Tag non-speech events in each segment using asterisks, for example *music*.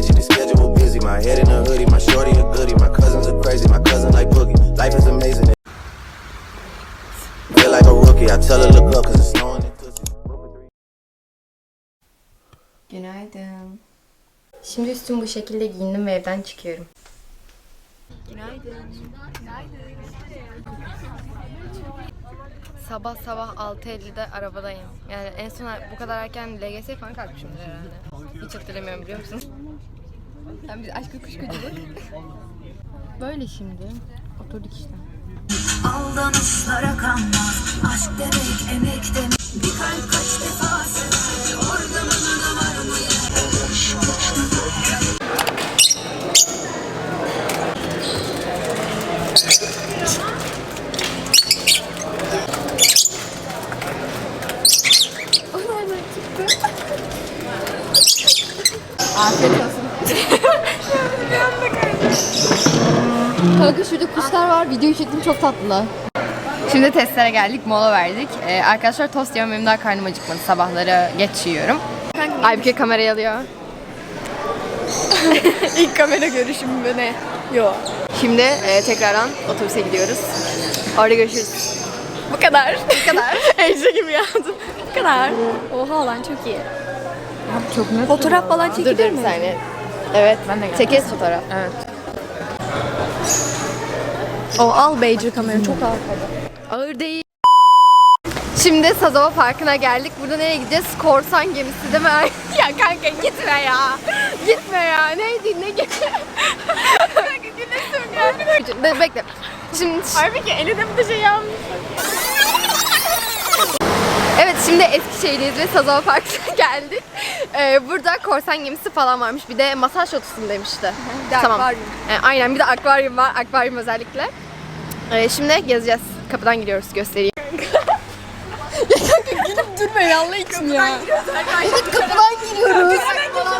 digit, the schedule busy. My head in a hoodie, my shorty a goodie. My cousins are crazy, my cousin like boogie. Life is amazing. Feel like a rookie. I tell her look up, cause it's snowing in Tootsie. Günaydın. Şimdi üstüm bu şekilde giyindim ve evden çıkıyorum. Sabah sabah 6.50'de arabadayım. Yani en son bu kadar erken LGS falan kalkmışımdır herhalde. Hiç hatırlamıyorum biliyor musun? Sen biz aşkı kuşkuculuk. Böyle şimdi. Oturduk işte. Aldanışlara kanmaz Aşk demek emek demek Bir kalp kaç defa sever Orada Afiyet olsun. Kanka şurada kuşlar var. Video çektim çok tatlılar. Şimdi testlere geldik, mola verdik. Ee, arkadaşlar tost yiyorum, benim daha karnım acıkmadı. Sabahları geç yiyorum. Aybüke kamerayı alıyor. *laughs* İlk kamera görüşüm ne? Yok. Şimdi e, tekrardan otobüse gidiyoruz. Orada görüşürüz. Bu kadar. Bu kadar. *laughs* Ece gibi yazdım. Bu kadar. Oha lan çok iyi. Çok net. Fotoğraf falan Dur çekilir dur bir mi? saniye. Evet. Ben de Çekeriz fotoğraf. Evet. O al Beyci kamerayı çok ağır. Ağır değil. Şimdi Sazova Parkı'na geldik. Burada nereye gideceğiz? Korsan gemisi değil mi? *laughs* ya kanka gitme ya. Gitme ya. Neydi ne gitme. kanka güneşim Bekle. Şimdi Harbi ki elinde bir de şey yanmış. Evet şimdi Eskişehir'deyiz ve Sazova Parkı'na *laughs* geldik. Ee, burada korsan gemisi falan varmış. Bir de masaj otosundaymış işte. Bir de akvaryum. Ee, aynen bir de akvaryum var. Akvaryum özellikle. Ee, şimdi gezeceğiz. Kapıdan giriyoruz göstereyim. Durmayın Allah *laughs* için ya. Evet kapıdan giriyoruz.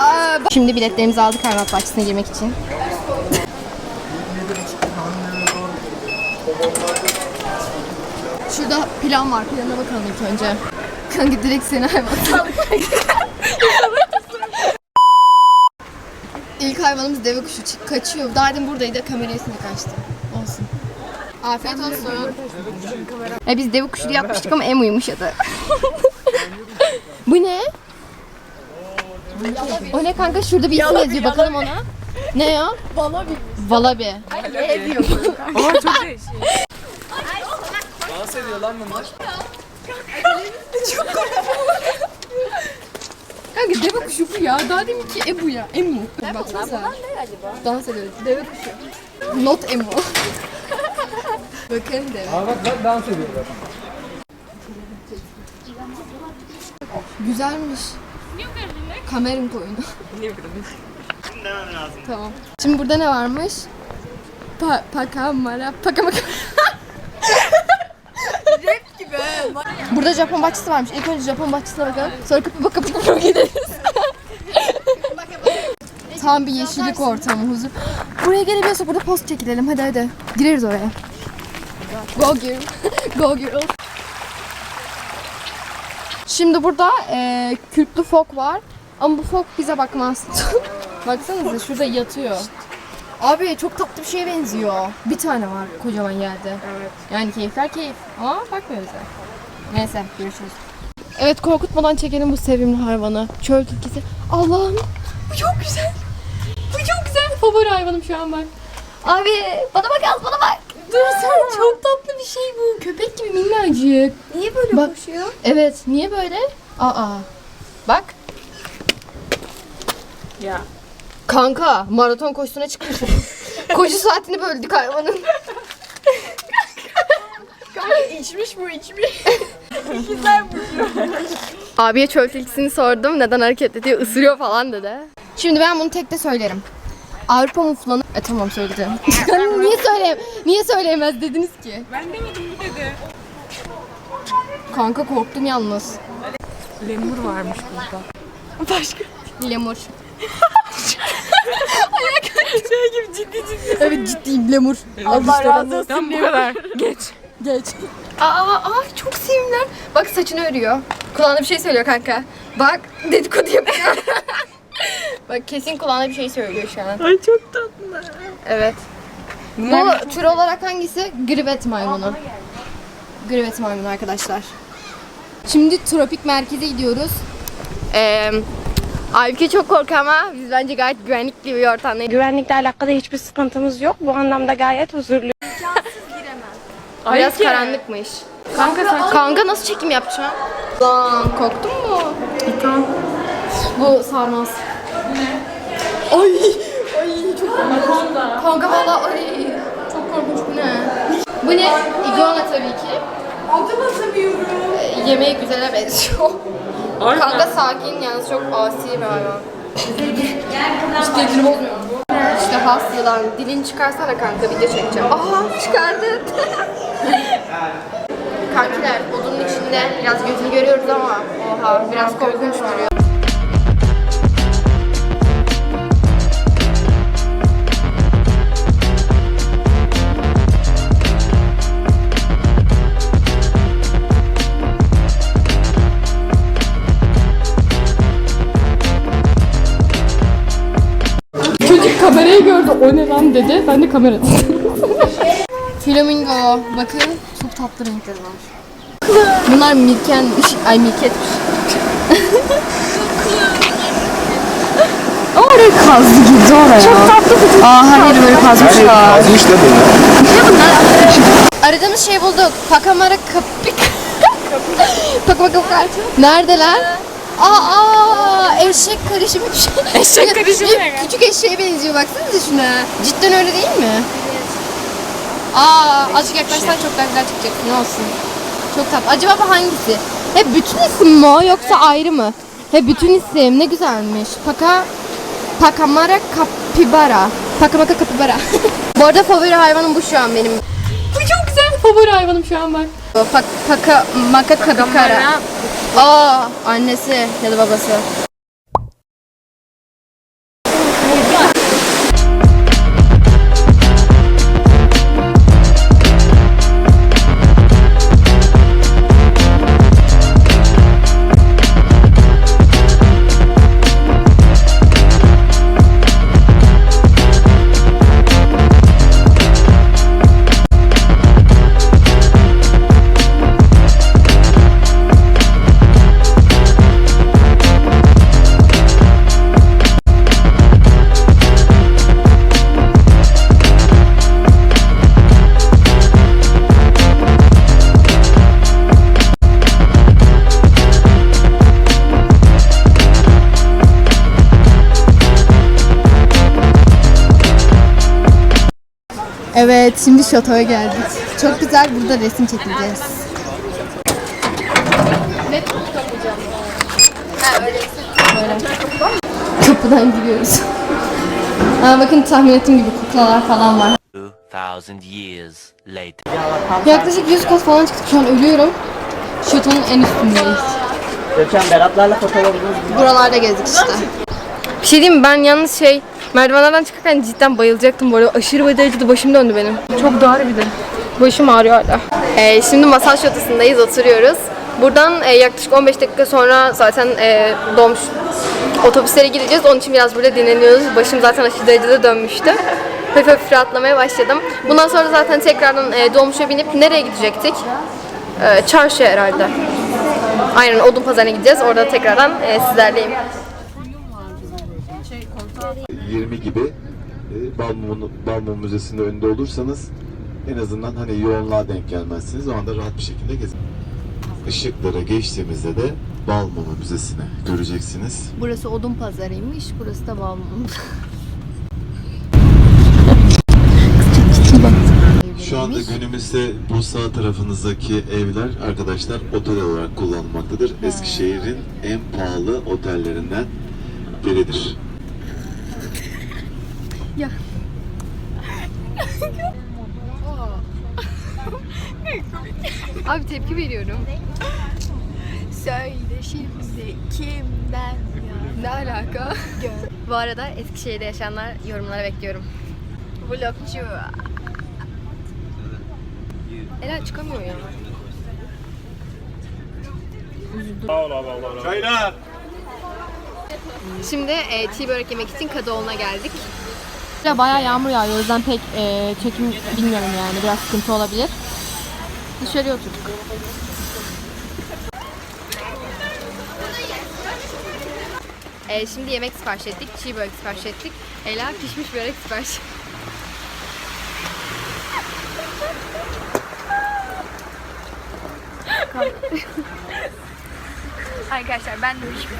Aa, bak- Şimdi biletlerimizi aldık hayvanat bahçesine girmek için. Şurada plan var. Plana bakalım ilk önce. Kanka direkt seni hayvan İlk hayvanımız deve kuşu Çık- kaçıyor. Daha demin buradaydı kameraya üstüne kaçtı. Olsun. Afiyet olsun. E biz deve kuşu diye yapmıştık ama em uyumuş ya da. *laughs* Bu ne? O ne kanka? Şurada bir isim yazıyor. Bakalım ona. Ne ya? Valabi. Valabi. *laughs* Kanka deve kuşu bu ya. Daha demin ki Ebu ya. Emu. Baksanıza. ne acaba? Dans ediyor. Deve kuşu. Not Emu. Bakın deve. Aa bak bak dans ediyorlar. Güzelmiş. Kamerin koyunu. Tamam. Şimdi burada ne varmış? Pa pakamara pakamaka. Rap Burada Japon bahçesi varmış. İlk önce Japon bahçesine bakalım. Sonra kapı baka baka gideriz. *laughs* Tam bir yeşillik ortamı, huzur. Buraya gelebiliyorsa burada post çekilelim. Hadi hadi. Gireriz oraya. Go girl. *laughs* Go girl. Şimdi burada e, kürklü fok var. Ama bu fok bize bakmaz. *laughs* Baksanıza şurada yatıyor. Abi çok tatlı bir şeye benziyor. Bir tane var kocaman yerde. Evet. Yani keyifler keyif. Ama bakmıyor bize. Neyse görüşürüz. Evet korkutmadan çekelim bu sevimli hayvanı. Çöl tilkisi. Allah'ım bu çok güzel. Bu çok güzel. Favori hayvanım şu an bak. Abi bana bak az bana bak. Dur sen çok tatlı bir şey bu. Köpek gibi minnacık. Niye böyle Bak. koşuyor? Evet, niye böyle? Aa. Bak. Ya. Kanka, maraton koşusuna çıkmış. *laughs* Koşu saatini böldük hayvanın. *laughs* İçmiş bu içmiş. Abiye çöl tilkisini sordum. Neden hareket ediyor? Isırıyor falan dedi. Şimdi ben bunu tek de söylerim. Avrupa muflanı... E tamam söyledim. *laughs* niye söyleyeyim? Niye söyleyemez dediniz ki? Ben demedim bu dedi. Kanka korktum yalnız. Lemur varmış burada. Lemur. *laughs* Şey gibi ciddi ciddi. Evet ciddiyim lemur. Allah razı olsun. Tam bu kadar. Geç. Geç. Aa, aa çok sevimler. Bak saçını örüyor. Kulağına bir şey söylüyor kanka. Bak dedikodu yapıyor. *laughs* Bak kesin kulağına bir şey söylüyor şu an. Ay çok tatlı. Evet. Bu tür olarak hangisi? Grivet maymunu. Grivet maymunu arkadaşlar. Şimdi tropik merkeze gidiyoruz. Ee, Aybüke çok korkuyor ama biz bence gayet güvenlikli bir ortamdayız. Güvenlikle alakalı hiçbir sıkıntımız yok. Bu anlamda gayet huzurlu. Biraz Aybüke. karanlıkmış. Kanka sen... Kanka nasıl çekim yapacağım? Lan korktun mu? Tamam. Bu sarmaz. Ay! Ay çok korkunç. Kanka valla ay çok korkunç bu ne? Bu ne? Iguana tabii ki. Hatırlatamıyorum. Ee, yemeği güzele benziyor. Kanka sakin yalnız çok asi bir hayvan. Hiç dincini bozmuyor bu. İşte has yılan. Dilini çıkarsana kanka video çekeceğim. Aha çıkardı. *laughs* *laughs* Kankiler odunun içinde biraz gözünü görüyoruz ama oha biraz korkunç duruyor. Çocuk kamerayı gördü. O ne lan dedi. Ben de kamera *laughs* Flamingo. Bakın çok tatlı renkleri var. Bunlar milkenmiş. Ay milketmiş. *laughs* Oraya kazdı gitti oraya. Çok tatlı. Aa her yeri böyle kazmışlar. Azmış da bunu. Aradığımız şey bulduk. Pakamara kapik. Pakama *laughs* kapik. Neredeler? Aa, aa eşek karışımı bir şey. Eşek karışımı ne? Küçük eşeğe benziyor baksanıza şuna. Cidden öyle değil mi? Aa azıcık yaklaşsan çok daha güzel çıkacak. Ne olsun. Çok tatlı. Acaba bu hangisi? Hep bütün isim mi o yoksa ayrı mı? Hep bütün isim. Ne güzelmiş. Paka Pakamara kapibara. Pakamaka kapibara. *laughs* bu arada favori hayvanım bu şu an benim. Bu çok güzel. Favori hayvanım şu an bak. Pak, paka, maka kapikara. Aa, annesi ya da babası. Evet, şimdi şatoya geldik. Çok güzel, burada resim çekeceğiz. Ne kapatacağım? Ha, öyle. Böyle. Kapıdan giriyoruz. Aa, bakın tahmin ettiğim gibi kuklalar falan var. 2,000 years later. Yaklaşık 100 kat falan çıktık. Şu an ölüyorum. Şatonun en üstündeyiz. Geçen Beratlarla fotoğrafımız Buralarda gezdik işte. Bir şey diyeyim mi? Ben yalnız şey merdivenlerden çıkarken cidden bayılacaktım bu arada. Aşırı bir derecede başım döndü benim. Çok dar bir de. Başım ağrıyor hala. Ee, şimdi masaj şatosundayız, oturuyoruz. Buradan e, yaklaşık 15 dakika sonra zaten e, dolmuş otobüslere gideceğiz. Onun için biraz burada dinleniyoruz. Başım zaten aşırı derecede dönmüştü. Hafif hafif rahatlamaya başladım. Bundan sonra zaten tekrardan e, dolmuşa binip nereye gidecektik? E, çarşıya herhalde. Aynen Odun Pazarı'na gideceğiz. Orada tekrardan e, sizlerleyim. 20 gibi e, Balmum, Balmum Müzesi'nde önünde olursanız en azından hani yoğunluğa denk gelmezsiniz. O anda rahat bir şekilde gezin. Işıklara geçtiğimizde de Balmumu Müzesi'ni göreceksiniz. Burası Odun Pazarı'ymış. Burası da Balmum. Şu anda günümüzde bu sağ tarafınızdaki evler arkadaşlar otel olarak kullanılmaktadır. Eskişehir'in en pahalı otellerinden biridir. *laughs* Abi tepki veriyorum. Söyle şimdi kimden ya? Ne alaka? Bu arada Eskişehir'de yaşayanlar yorumlara bekliyorum. Vlogcu. Ela çıkamıyor ya. Şimdi e, çiğ börek yemek için Kadıoğlu'na geldik. Bayağı yağmur yağıyor o yüzden pek e, çekim bilmiyorum yani biraz sıkıntı olabilir. Dışarıya oturduk. E, şimdi yemek sipariş ettik. Çiğ börek sipariş ettik. Ela pişmiş börek sipariş *laughs* Arkadaşlar ben de pişmiş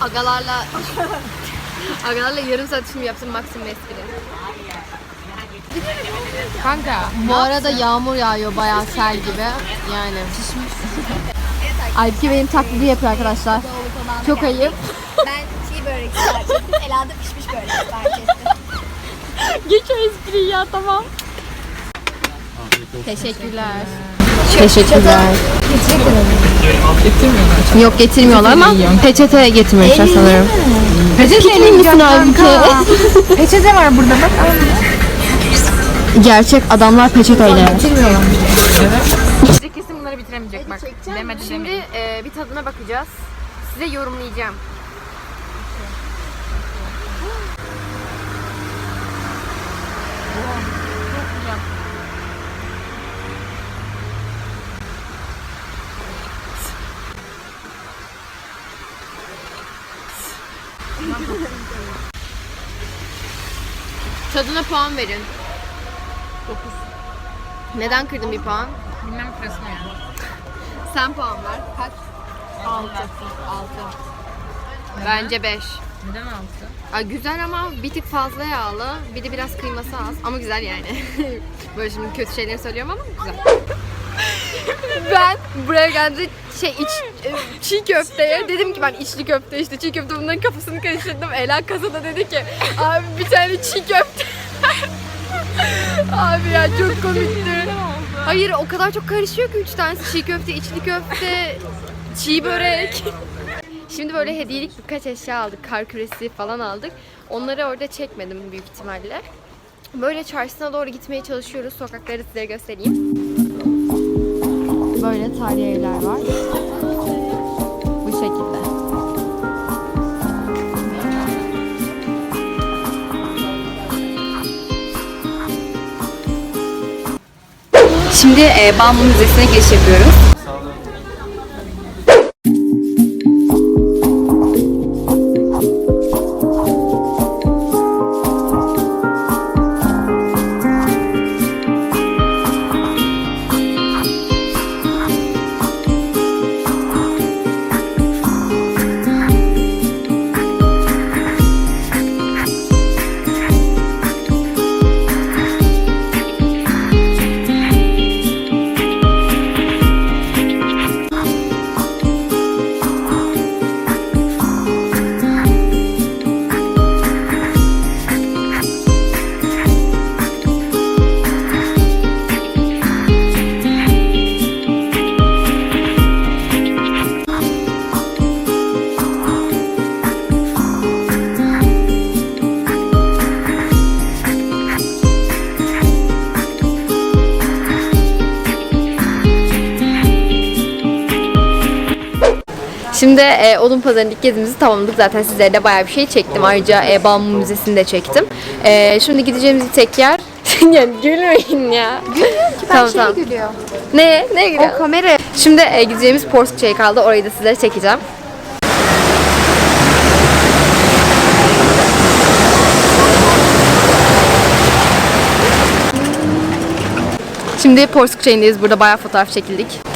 Agalarla Agalarla yarım saat şimdi yaptım maksimum espri. Kanka bu arada yağmur yağıyor bayağı sel gibi. Yani. Aybüke benim taklidi yapıyor arkadaşlar. Çok ayıp. Ben çiğ börek sipariş ettim. Ela da pişmiş börek sipariş. Geç o espriyi ya tamam. Teşekkürler. Teşekkürler. Yok getirmiyorlar ama peçete getirmişler sanırım. Peçete misin Aybüke? Peçete var burada bak. Gerçek adamlar peçeteyle. Kesin bunları bitiremeyecek bak. Demedi Şimdi e, bir tadına bakacağız. Size yorumlayacağım. Tadına puan verin. 9. Neden kırdın bir puan? Bilmem kırasın ya. *laughs* Sen puan ver. Kaç? 6. 6. Bence 5. Neden altı? Aa, güzel ama bir tık fazla yağlı. Bir de biraz kıyması az. Ama güzel yani. *laughs* Böyle şimdi kötü şeyleri söylüyorum ama güzel. Ben buraya geldi şey iç e, çiğ köfteye dedim ki ben içli köfte işte çiğ köfte bunların kafasını karıştırdım. Ela kasada dedi ki abi bir tane çiğ köfte. abi ya çok komikti. Hayır o kadar çok karışıyor ki üç tanesi çiğ köfte, içli köfte, çiğ börek. Şimdi böyle hediyelik birkaç eşya aldık. Kar küresi falan aldık. Onları orada çekmedim büyük ihtimalle. Böyle çarşısına doğru gitmeye çalışıyoruz. Sokakları size göstereyim. Böyle tarihi evler var. Bu şekilde. Şimdi e, Bambu Müzesi'ne giriş. Şimdi e, Odun Pazarı'nın ilk gezimizi tamamladık. Zaten sizlere de bayağı bir şey çektim. Ayrıca e, Bambu Müzesi'ni de çektim. E, şimdi gideceğimiz tek yer... *laughs* yani gülmeyin ya. Gülmüyorum ki ben tamam, tamam. gülüyor. Ne? Ne gülüyor? O kamera. Şimdi e, gideceğimiz Porskça'ya kaldı. Orayı da sizlere çekeceğim. Şimdi Porskça'yındayız. Burada bayağı fotoğraf çekildik.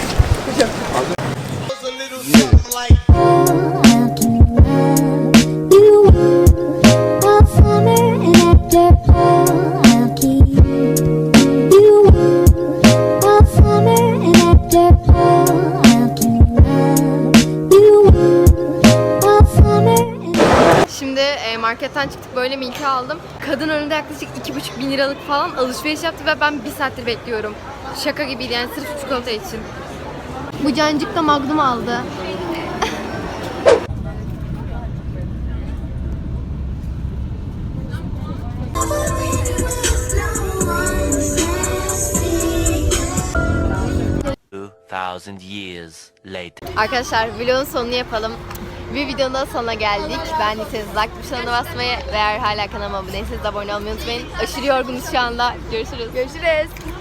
Marketten çıktık böyle milka aldım. Kadın önünde yaklaşık 2,5 bin liralık falan alışveriş yaptı ve ben bir saattir bekliyorum. Şaka gibiydi yani sırf çikolata için. Bu cancık da magnum aldı. Two thousand years later. Arkadaşlar vlogun sonunu yapalım. Bir videonun da sonuna geldik. Beğendiyseniz like butonuna basmayı ve eğer hala kanalıma abone değilseniz abone olmayı unutmayın. Aşırı yorgunuz şu anda. Görüşürüz. Görüşürüz.